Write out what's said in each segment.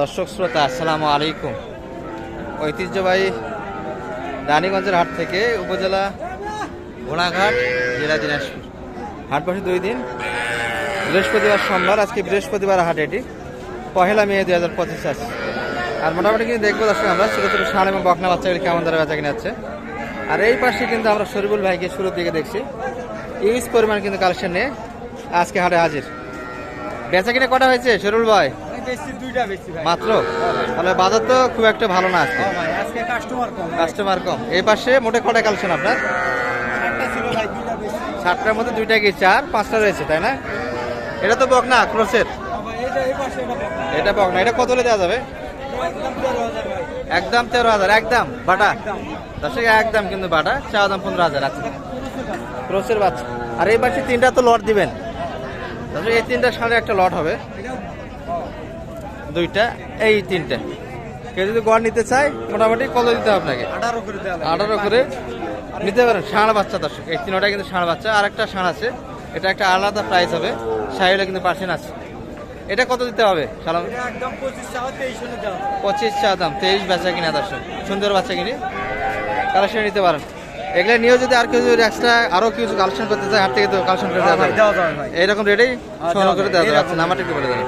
দর্শক শ্রোতা, আসসালামু আলাইকুম। ঐতিহ্যবাহী রানীগঞ্জের হাট থেকে উপজেলা ঘোড়াঘাট, জেলা দিনাজপুর। হাট বসে দুই দিন। বৃহস্পতিবার সোমবার, আজকে বৃহস্পতিবার হাট এটি। পহেলা মে দুই হাজার পঁচিশ আছে আর মোটামুটি কিন্তু দেখব দর্শক আমরা ছোটো ছোটো ষাঁড় এবং বকনা বাচ্চাগুলি কেমন দ্বারা বেচা কিনে যাচ্ছে আর এই পাশে কিন্তু আমরা শরীফুল ভাইকে শুরুর দিকে দেখছি। ইউজ পরিমাণ কিন্তু কালেকশন নিয়ে আজকে হাটে হাজির। বেচা কিনে কটা হয়েছে শরীফুল ভাই? বেশি দুইটা বেশি ভাই। মাত্র? তাহলে বাজার তো খুব একটা ভালো না আজকে। আজকে কাস্টমার কম। কাস্টমার কম। এই পাশে মোটে কটা কালেকশন আপনার? একটা ছিল ভাই দুইটা বেশি। সাতটার মধ্যে দুইটা কি চার? পাঁচটা রয়েছে তাই না? এটা তো বক না ক্রোসের এটা বক না এটা কত হলে দেওয়া যাবে? একদম তেরো হাজার একদম বাটা? দর্শক একদম কিন্তু বাটা। চাওয়া দাম পনেরো হাজার আছে ক্রোসের বাচ্চা। আর এই পাশে তিনটা তো লট দিবেন। এই তিনটার সাথে একটা লট হবে। দুইটা এই তিনটে। কেউ যদি গড় নিতে চায় মোটামুটি কত দিতে হবে আপনাকে? আঠারো করে আঠারো করে নিতে পারেন ষাঁড় বাচ্চা দর্শক। এই তিনটা কিন্তু ষাঁড় বাচ্চা আর একটা ষাঁড় আছে। এটা একটা আলাদা প্রাইস হবে সাইলে কিন্তু পার্সেন্ট আছে। এটা কত দিতে হবে সালাম একদম পঁচিশ চা দাম তেইশ বাচ্চা কিনা দর্শক। সুন্দর বাচ্চা কিনে কালেকশন নিতে পারেন। এগুলো নিয়েও যদি আর কেউ যদি এক্সট্রা আরও কিছু কালেকশন করতে চায় হাট থেকে তো কালেকশন করে দেওয়া এইরকম রেটেই সংগ্রহ করে দেওয়া যাবে। এরকম। আচ্ছা নাম্বারটা একটু বলে দেন।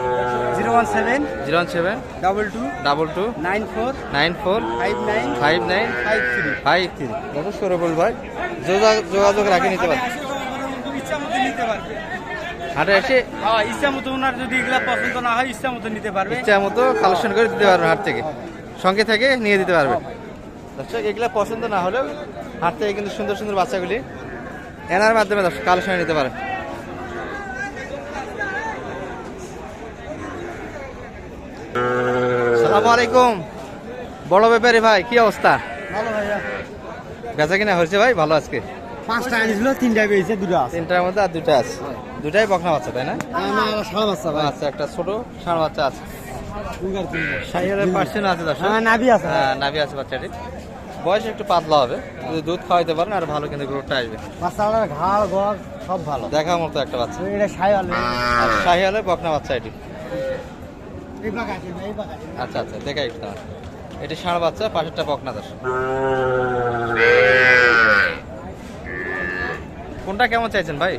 Zero one seven zero one seven double two double two nine four nine four five nine five nine five three five three. ভাই যোগাযোগ রাখে নিতে পারবে হাটে এসে হ্যাঁ ইচ্ছা মতো ওনার যদি এগুলা পছন্দ না হয় ইচ্ছা মতো নিতে পারবে। ইচ্ছা মতো কালেকশন করে দিতে পারবেন হাট থেকে। সঙ্গে থেকে নিয়ে দিতে পারবেন দর্শক এগুলা পছন্দ না হলেও হাট থেকে কিন্তু সুন্দর সুন্দর বাচ্চাগুলি এনার মাধ্যমে দর্শক কালেকশন নিতে পারেন সালামু আলাইকুম। বড় ব্যাপারী ভাই কি অবস্থা? ভালো ভাইয়া বেচা কিনা হয়েছে ভাই ভালো আজকে? পাঁচটা আনিছিল তিনটা পেয়েছে দুটো আছে। তিনটার মধ্যে আর দুটা আছে। দুটাই বকনা বাচ্চা তাই না? বাচ্চা ভাই। আচ্ছা একটা ছোট ষাঁড় বাচ্চা আছে। দুইবার পার্সেন্ট আছে হ্যাঁ নাভি আছে। হ্যাঁ নাভি আছে বাচ্চাটি। বয়স একটু পাতলা হবে। যদি দুধ খাওয়াইতে পারেন আর ভালো কিন্তু গ্রোথটা আসবে। বাচ্চাটার ঘাড় গড় সব ভালো। দেখার মতো একটা বাচ্চা। এটা বকনা বাচ্চা এটি। আচ্ছা আচ্ছা দেখাই একটু। এটি ষাঁড় বাচ্চা পাশেরটা বকনা দর্শক কোনটা কেমন চাইছেন ভাই?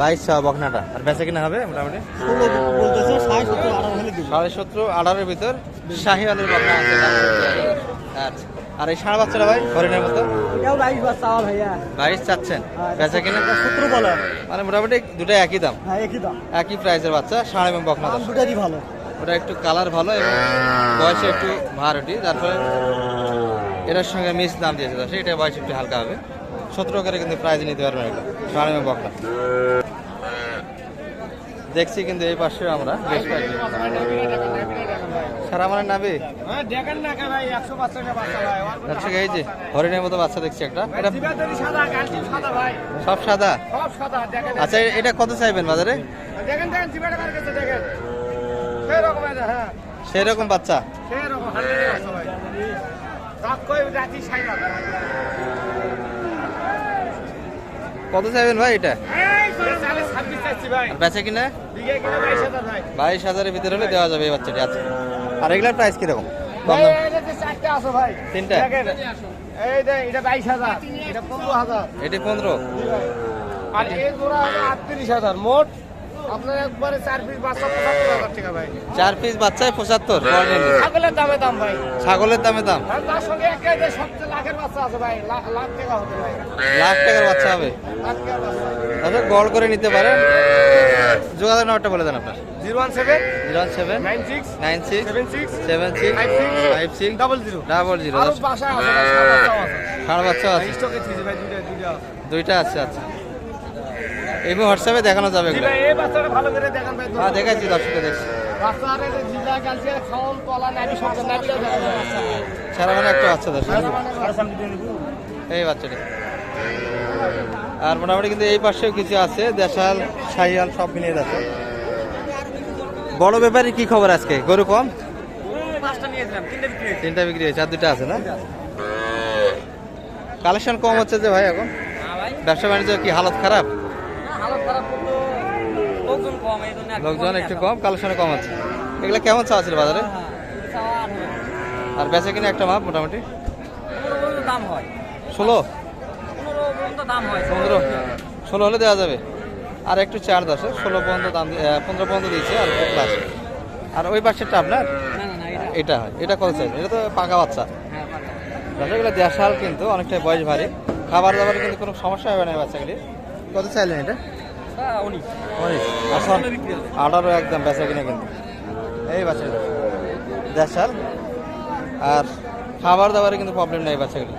বাইশ ছ বকনাটা। আর বেচা কিনা হবে মোটামুটি? সাড়ে সতেরো আঠারোর ভিতর শাহিওয়ালের বকনা আছে আচ্ছা। আর এই ষাঁড় বাচ্চাটা ভাই হরিণের মতো? এটাও বাইশ বাচ্চা আমার ভাইয়া বাইশ চাচ্ছেন? বেচা কিনা সত্তর বলো মানে মোটামুটি দুটাই একই দাম? হ্যাঁ একই দাম। একই প্রাইসের বাচ্চা ষাঁড় এবং বকনা দাম দুটারই ভালো। ওটা একটু কালার ভালো এবং বয়সে একটু ভারটি তারপরে এটার সঙ্গে মিক্স দাম দিয়েছে এটা বয়স একটু হালকা হবে। সতেরো করে কিন্তু প্রাইজ নিতে পারবেন এটা ষাঁড় এবং বকনা। দেখছি কিন্তু এই পাশে আমরা বেশ কয়েকজন। সারা মানে নাবি? হ্যাঁ দর্শক এই যে হরিণের মতো বাচ্চা দেখছি একটা। এটা সব সাদা? আচ্ছা এটা কত চাইবেন বাজারে? দেখেন দেখেন জিবাটা কার কাছে দেখেন। সেই রকম আছে হ্যাঁ বাচ্চা? কত চাইবেন ভাই এটা? বেচা কিনা? বাইশ বাইশ হাজারের ভিতরে হলে দেওয়া যাবে এই বাচ্চাটি আচ্ছা। আর এগুলার প্রাইস কীরকম? কম দাম? তিনটা? এটা পনেরো হাজার। এটি পনেরো? আর এই জোড়া আটত্রিশ হাজার মোট আপনার একবারে চার পিস বাচ্চা পঁচাত্তর হাজার টাকা ভাই। চার পিস বাচ্চায় পঁচাত্তর ছাগলের দামে দাম ভাই। ছাগলের দামে দাম? আর তার সঙ্গে একে সবচেয়ে লাখের বাচ্চা আছে ভাই লাখ লাখ টাকা হবে ভাই। লাখ টাকার বাচ্চা হবে? লাখ টাকার বাচ্চা। গড় করে নিতে পারেন। যোগাযোগ নাম্বারটা বলে দেন আপনার। Zero one seven zero one seven nine six nine six seven six seven six five six double zero. Double zero আছে ষাঁড় বাচ্চা আছে। ভাই দুইটা আছে। আচ্ছা। এই হোয়াটসঅ্যাপে দেখানো যাবে এগুলো। এই বাচ্চাটা ভালো করে দেখান ভাই হ্যাঁ দেখাচ্ছি দর্শকে দেখছি। সারা মানে একটা বাচ্চা দর্শক এই বাচ্চাটি। আর মোটামুটি কিন্তু এই পাশেও কিছু আছে দেশাল শাহিয়াল সব মিলিয়ে যাচ্ছে। বড় ব্যাপারে কি খবর আজকে? গরু কম? তিনটে বিক্রি হয়েছে। আর দুটা আছে না? কালেকশন কম হচ্ছে যে ভাই এখন? হ্যাঁ ব্যবসা বাণিজ্য কি হালত খারাপ? লোকজন একটু কম কালেকশনে কম আছে এগুলো কেমন চাওয়া ছিল বাজারে? আর বেচা কিনা একটা মাপ মোটামুটি? দাম হয়। ষোলো? দাম হয়। পনেরো। ষোলো হলে দেওয়া যাবে। আর একটু চার দশে ষোলো পর্যন্ত দাম পনেরো পর্যন্ত দিয়েছে আর একটু প্লাস আর ওই পাশেরটা আপনার? না না না এটা এটা হয়। এটা কত চাই? এটা তো পাকা বাচ্চা। হ্যাঁ এগুলো দেশাল কিন্তু অনেকটাই বয়স ভারী। খাবার দাবারে কিন্তু কোনো সমস্যা হবে না এই বাচ্চাগুলি। কত চাইলেন এটা? উনিশ। আঠারো একদম বেচা কিনা কিন্তু। এই বাচ্চাগুলো। দেশাল। আর খাবার দাবারে কিন্তু প্রবলেম নেই বাচ্চাগুলি।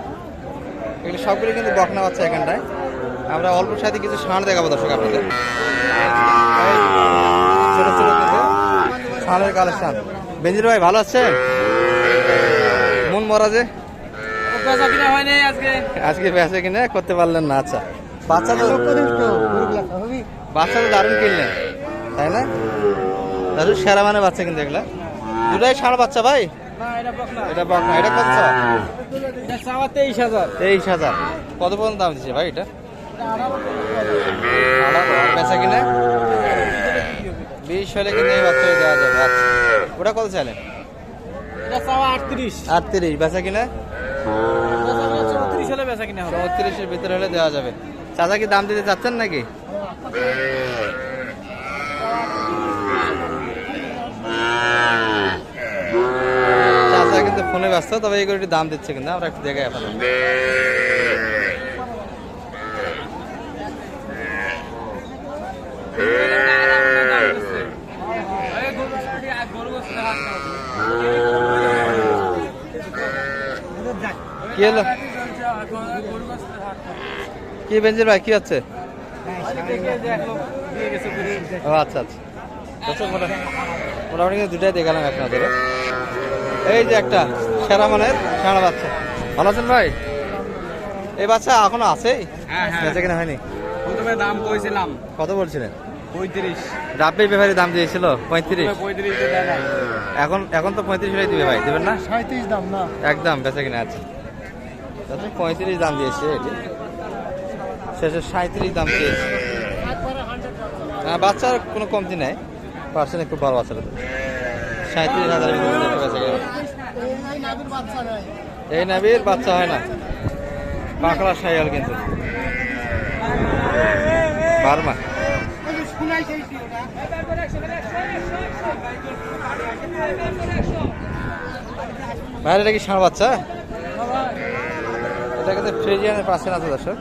এগুলি সবগুলি কিন্তু বকনা বাচ্চা এখানটায়। আমরা অল্প সাথে কিছু ষাঁড় দেখাবো দর্শক আপনাদের। ছোট ষাঁড়ের কালেকশন। বেঞ্জির ভাই, ভালো আছে মন মরা যে। আজকে বেঁচে কিনে করতে পারলেন না আচ্ছা। বাচ্চা তো বাচ্চা তো দারুণ কিনলেন, তাই না? দারুণ সেরা মানে বাচ্চা কিন্তু এগুলা। দুটাই ষাঁড় বাচ্চা ভাই? এটা বকনা কত তেইশ হাজার। তেইশ হাজার। কত পর্যন্ত দাম দিচ্ছে ভাই এটা? বেচা কিনে? বিশ হলে কিন্তু এই বাচ্চা দেওয়া যাবে। আচ্ছা। ওটা কত চাইলেন? আটত্রিশ। আটত্রিশ। বেচা কিনে? চৌত্রিশের ভিতরে হলে দেওয়া যাবে। চাচা কি দাম দিতে চাচ্ছেন নাকি? ফোনে ব্যস্ত, তবে এই গরুটির দাম দিচ্ছে কিন্তু, আমরা একটু দেখাই আপনাদের। কি হলো? বেঞ্জির ভাই, কি হচ্ছে? ও আচ্ছা আচ্ছা। মোটামুটি দুটাই দেখালাম নজরে এই যে একটা সেরা মানের সেরা বাচ্চা। ভালো আছেন ভাই? এই বাচ্চা এখনও আছেই হ্যাঁ, হ্যাঁ। বেঁচে কিনা হয়নি? প্রথমে দাম কইছিলাম। কত বলছিলেন? পঁয়ত্রিশ। রাব্বির ব্যাপারে দাম দিয়েছিল? পঁয়ত্রিশ? পঁয়ত্রিশ এখন এখন তো পঁয়ত্রিশ দিবে ভাই দেবেন না? সাঁত্রিশ দাম না। একদম বেচা কিনা আছে। তাতে পঁয়ত্রিশ দাম দিয়েছে এটি। শেষে সাঁত্রিশ দাম দিয়েছে। হ্যাঁ বাচ্চার কোনো কমতি নাই। পার্সেন্ট একটু ভালো বাচ্চাটা সাঁত্রিশ হাজার এই নাবির বাচ্চা হয় না। পাকড়া সাইয়াল কিন্তু। বারমা। বাইরে এটা কি ষাঁড় বাচ্চা? এটা কিন্তু ফ্রিজিয়ানের পাশে আছে, দর্শক।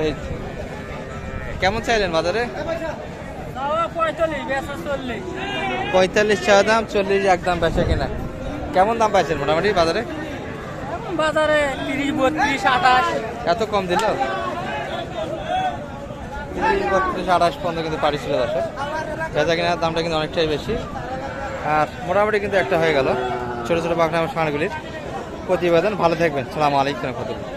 এই কেমন চাইলেন বাজারে? পঁয়তাল্লিশ চা দাম চল্লিশ একদম বেচা কিনা। কেমন দাম পাইছেন মোটামুটি বাজারে? বাজারে তিরিশ বত্রিশ আঠাশ। এত কম দিল? তিরিশ বত্রিশ আঠাশ পর্যন্ত কিন্তু পাড়ি ছিল দর্শক। বেচা কেনার দামটা কিন্তু অনেকটাই বেশি। আর মোটামুটি কিন্তু একটা হয়ে গেল। ছোটো ছোটো বাঁকড়া ষাঁড়গুলির প্রতিবেদন। ভালো থাকবেন। সালাম আলাইকুম রহমতুল্লাহ।